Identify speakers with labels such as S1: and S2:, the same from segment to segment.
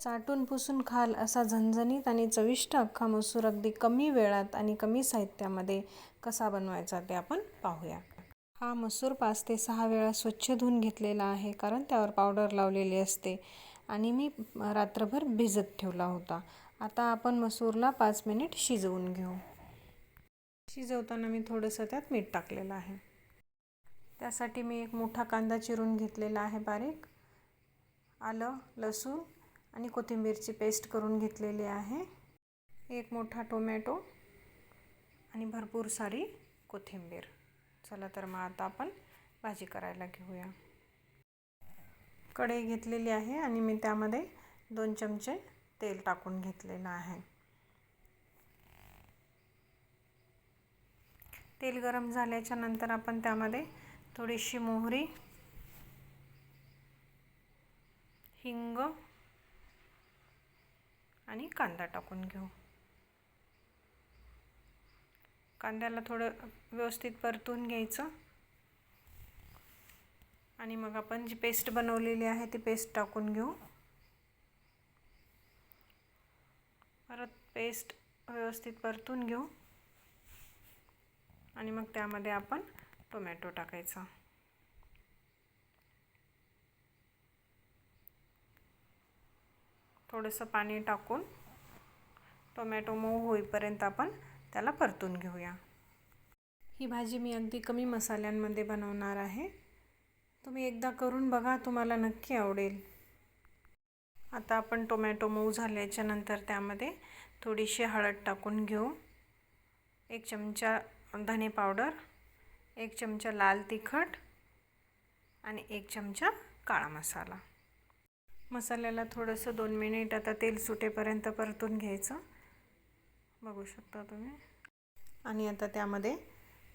S1: चाटून पुसून खाल असा झणझणीत आणि चविष्ट अख्खा मसूर अगदी कमी वेळात आणि कमी साहित्यामध्ये कसा बनवायचा ते आपण पाहूया. हा मसूर पाच ते सहा वेळा स्वच्छ धुवून घेतलेला आहे कारण त्यावर पावडर लावलेली असते आणि मी रात्रभर भिजत ठेवला होता. आता आपण मसूरला पाच मिनिट शिजवून घेऊ. शिजवताना मी थोडंसं त्यात मीठ टाकलेलं आहे. त्यासाठी मी एक मोठा कांदा चिरून घेतलेला आहे बारीक. आलं लसूण आणि कोथिंबीरची पेस्ट करून घेतलेली आहे. एक मोठा टोमॅटो आणि भरपूर सारी कोथिंबीर. चला तर मग आता आपण भाजी करायला घेऊया. कढई घेतलेली आहे आणि मी त्यामध्ये दोन चमचे तेल टाकून घेतलेलं आहे. तेल गरम झाल्याच्यानंतर आपण त्यामध्ये थोडीशी मोहरी हिंग आणि कांदा टाकून घेऊ. कांद्याला थोडं व्यवस्थित परतून घ्यायचं. आणि मग आपण जी पेस्ट बनवलेली आहे ती पेस्ट टाकून घेऊ. परत पेस्ट व्यवस्थित परतून घेऊ. आणि मग त्यामध्ये आपण टोमॅटो टाकायचा. थोडंसं पाणी टाकून टोमॅटो मऊ होईपर्यंत आपण त्याला परतून घेऊया. ही भाजी मी अगदी कमी मसाल्यांमध्ये बनवणार आहे. तुम्ही एकदा करून बघा तुम्हाला नक्की आवडेल. आता आपण टोमॅटो मऊ झाल्याच्यानंतर त्यामध्ये थोडीशी हळद टाकून घेऊ. एक चमचा धने पावडर एक चमचा लाल तिखट आणि एक चमचा काळा मसाला. मसाल्याला थोडंसं दोन मिनिट आता तेल सुटेपर्यंत परतून घ्यायचं. बघू शकता तुम्ही. आणि आता त्यामध्ये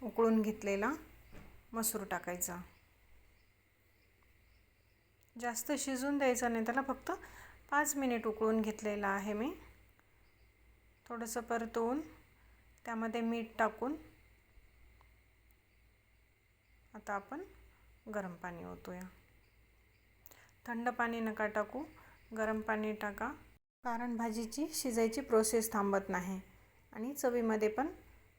S1: उकळून घेतलेला मसूर टाकायचा. जास्त शिजून द्यायचं नाही त्याला फक्त पाच मिनिट उकळून घेतलेलं आहे मी. थोडंसं परतवून त्यामध्ये मीठ टाकून आता आपण गरम पाणी ओतूया. थंड पाणी नका टाकू गरम पाणी टाका. कारण भाजीची शिजायची प्रोसेस थांबत नाही आणि चवीमध्ये पण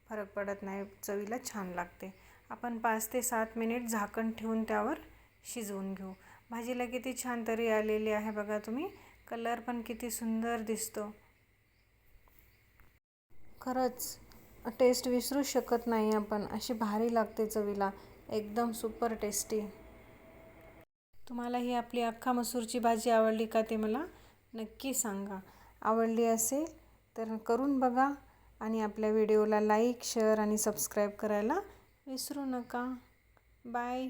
S1: फरक पडत नाही चवीला छान लागते. आपण पाच ते सात मिनिट झाकण ठेवून त्यावर शिजवून घेऊ. भाजीला किती छान तरी आलेली आहे बघा तुम्ही. कलर पण किती सुंदर दिसतो. खरंच टेस्ट विसरू शकत नाही आपण. अशी भारी लागते चवीला. एकदम सुपर टेस्टी तुम्हाला ही आपली अख्खा मसूरची भाजी आवडली का ते मला नक्की सांगा. आवडली असेल तर करून बघा आणि आपल्या व्हिडिओला लाईक शेअर आणि सबस्क्राईब करायला विसरू नका. बाय.